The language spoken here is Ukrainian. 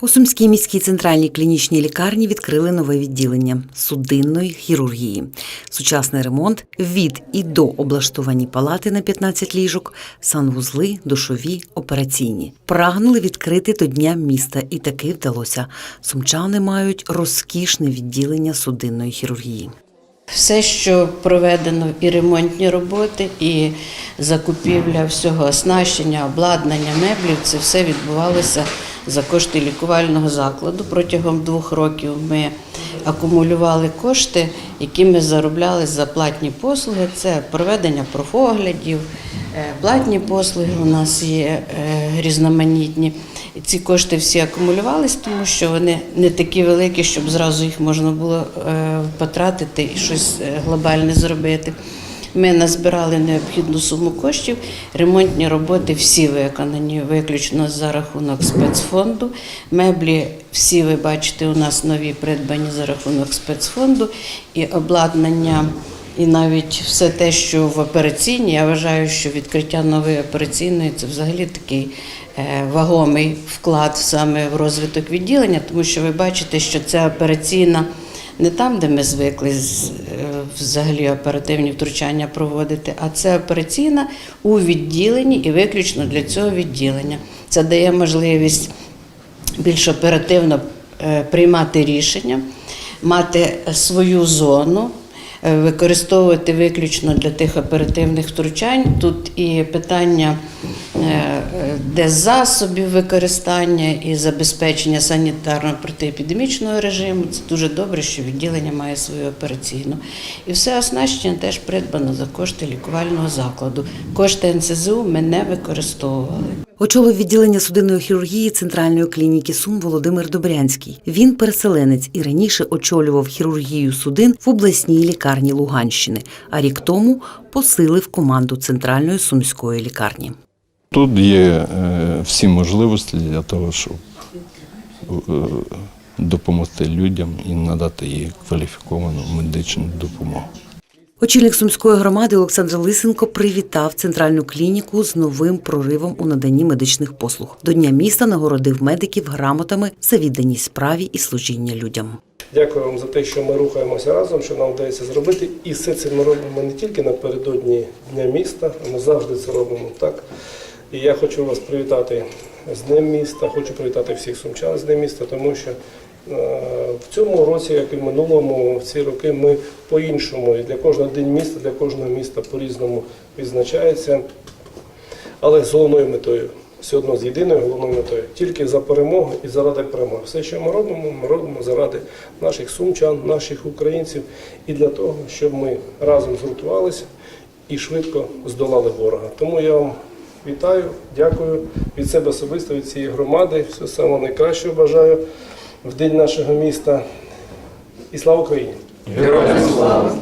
У Сумській міській центральній клінічній лікарні відкрили нове відділення судинної хірургії. Сучасний ремонт від і до облаштовані палати на 15 ліжок, санвузли, душові, операційні. Прагнули відкрити до дня міста, і таки вдалося. Сумчани мають розкішне відділення судинної хірургії. Все, що проведено, і ремонтні роботи, і закупівля всього оснащення, обладнання, меблів, це все відбувалося за кошти лікувального закладу. Протягом двох років ми акумулювали кошти, які ми заробляли за платні послуги. Це проведення профоглядів, е, платні послуги у нас є е, різноманітні. Ці кошти всі акумулювались, тому що вони не такі великі, щоб зразу їх можна було е, потратити і щось е, глобальне зробити. Ми назбирали необхідну суму коштів. Ремонтні роботи всі виконані виключно за рахунок спецфонду. Меблі всі ви бачите, у нас нові придбані за рахунок спецфонду і обладнання. І навіть все те, що в операційній, я вважаю, що відкриття нової операційної це взагалі такий е, вагомий вклад саме в розвиток відділення, тому що ви бачите, що ця операційна не там, де ми звикли е, взагалі оперативні втручання проводити, а це операційна у відділенні і виключно для цього відділення. Це дає можливість більш оперативно е, приймати рішення, мати свою зону, е, використовувати виключно для тих оперативних втручань. Тут і питання де засобів використання і забезпечення санітарно-протиепідемічного режиму. Це дуже добре, що відділення має свою операційну. І все оснащення теж придбано за кошти лікувального закладу. Кошти НСЗУ ми не використовували. Очолив відділення судинної хірургії центральної клініки Сум Володимир Добрянський. Він переселенець і раніше очолював хірургію судин в обласній лікарні Луганщини, а рік тому посилив команду центральної сумської лікарні. Тут є е, всі можливості для того, щоб е, допомогти людям і надати їй кваліфіковану медичну допомогу. Очільник сумської громади Олександр Лисенко привітав центральну клініку з новим проривом у наданні медичних послуг. До дня міста нагородив медиків грамотами за відданість справі і служіння людям. Дякую вам за те, що ми рухаємося разом, що нам вдається зробити. І все це ми робимо не тільки напередодні Дня міста, а ми завжди це робимо так. І я хочу вас привітати з Днем міста, хочу привітати всіх сумчан з Днем міста, тому що е, в цьому році, як і в минулому, в ці роки ми по-іншому. І для кожного день міста, для кожного міста по-різному відзначається, але з головною метою. Все одно з єдиною головною метою. Тільки за перемогу і заради перемоги. Все, що ми робимо, ми робимо заради наших сумчан, наших українців і для того, щоб ми разом згуртувалися і швидко здолали ворога. Тому я вам вітаю, дякую від себе особисто, від цієї громади. Все самого найкращого бажаю в день нашого міста. І слава Україні! Героям слава!